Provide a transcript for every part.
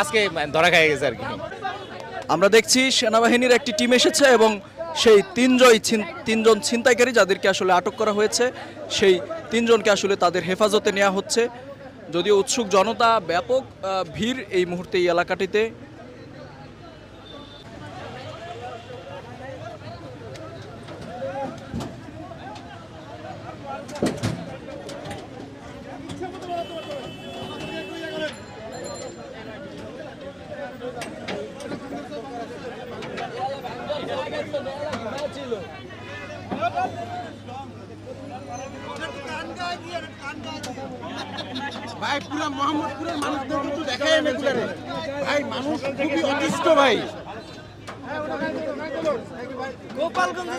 আজকে ধরা খাই গেছে আর কি। আমরা দেখছি সেনাবাহিনীর একটি টিম এসেছে এবং সেই তিনজয় তিনজন ছিনতাইকারী যাদেরকে আসলে আটক করা হয়েছে, সেই তিনজনকে আসলে তাদের হেফাজতে নেওয়া হচ্ছে। যদিও উৎসুক জনতা, ব্যাপক ভিড় এই মুহূর্তে এই এলাকাটিতে। ভাই পুরা মোহাম্মদপুরের মানুষদের কিন্তু দেখায় না এগুলারে ভাই মানুষ খুবই অতিষ্ঠ ভাই। গোপালগঞ্জে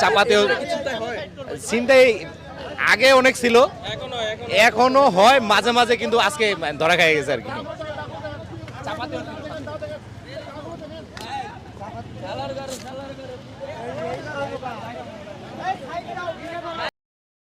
চাপাতেও চিন্তাই আগে অনেক ছিল। এখনও হয়, মাঝে মাঝে কিন্তু আজকে ধরা খাই গেছে আর কি। ঘরে